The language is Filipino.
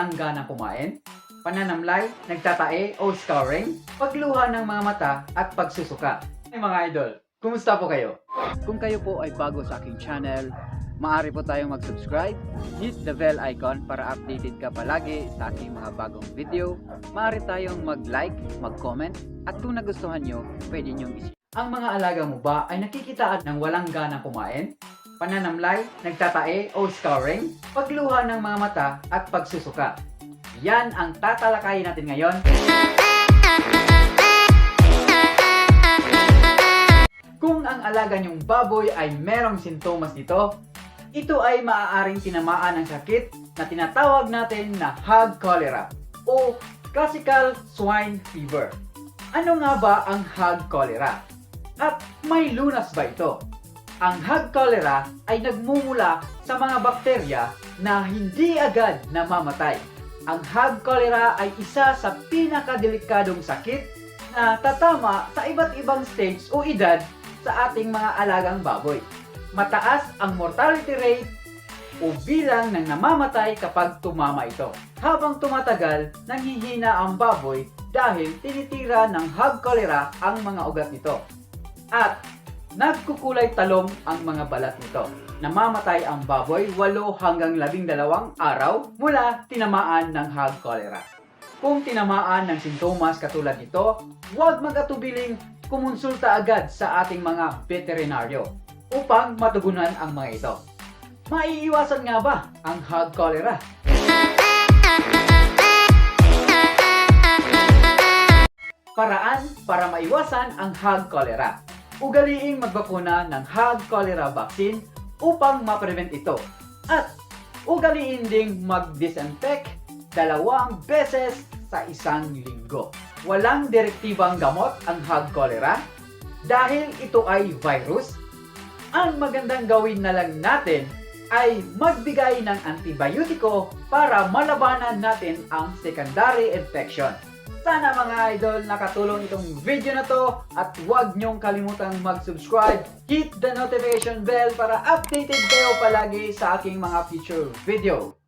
tangganang kumain, pananamlay, nagtatae o scarring, pagluha ng mga mata at pagsusuka. Ay mga idol, kumusta po kayo? Kung kayo po ay bago sa aking channel, maaari po tayong mag-subscribe, hit the bell icon para updated ka palagi sa aking mga bagong video. Maaari tayong mag-like, mag-comment, at kung nagustuhan nyo, pwede nyong isi. Ang mga alaga mo ba ay nakikitaan ng walang ganang kumain? Pananamlay, nagtatae o scarring, pagluha ng mga mata at pagsusuka. Yan ang tatalakayin natin ngayon. Kung ang alaga niyong baboy ay merong sintomas nito, ito ay maaaring tinamaan ng sakit na tinatawag natin na hog cholera o classical swine fever. Ano nga ba ang hog cholera? At may lunas ba ito? Ang hog cholera ay nagmumula sa mga bakterya na hindi agad namamatay. Ang hog cholera ay isa sa pinakadelikadong sakit na tatama sa iba't ibang stage o edad sa ating mga alagang baboy. Mataas ang mortality rate o bilang ng namamatay kapag tumama ito. Habang tumatagal, nanghihina ang baboy dahil tinitira ng hog cholera ang mga ugat nito. At nagkukulay talong ang mga balat nito. Namamatay ang baboy 8 hanggang 12 araw mula tinamaan ng hog cholera. Kung tinamaan ng sintomas katulad nito, huwag magatubiling kumonsulta agad sa ating mga veterinaryo upang matugunan ang mga ito. Maiiwasan nga ba ang hog cholera? Paraan para maiwasan ang hog cholera. Ugaliing magbakuna ng hog cholera vaccine upang ma-prevent ito. At ugaliin ding mag-disinfect dalawang beses sa isang linggo. Walang direktibang gamot ang hog cholera dahil ito ay virus. Ang magandang gawin na lang natin ay magbigay ng antibiotiko para malabanan natin ang secondary infection. Sana mga idol nakatulong itong video na to at huwag niyong kalimutang mag-subscribe, hit the notification bell para updated kayo palagi sa aking mga future video.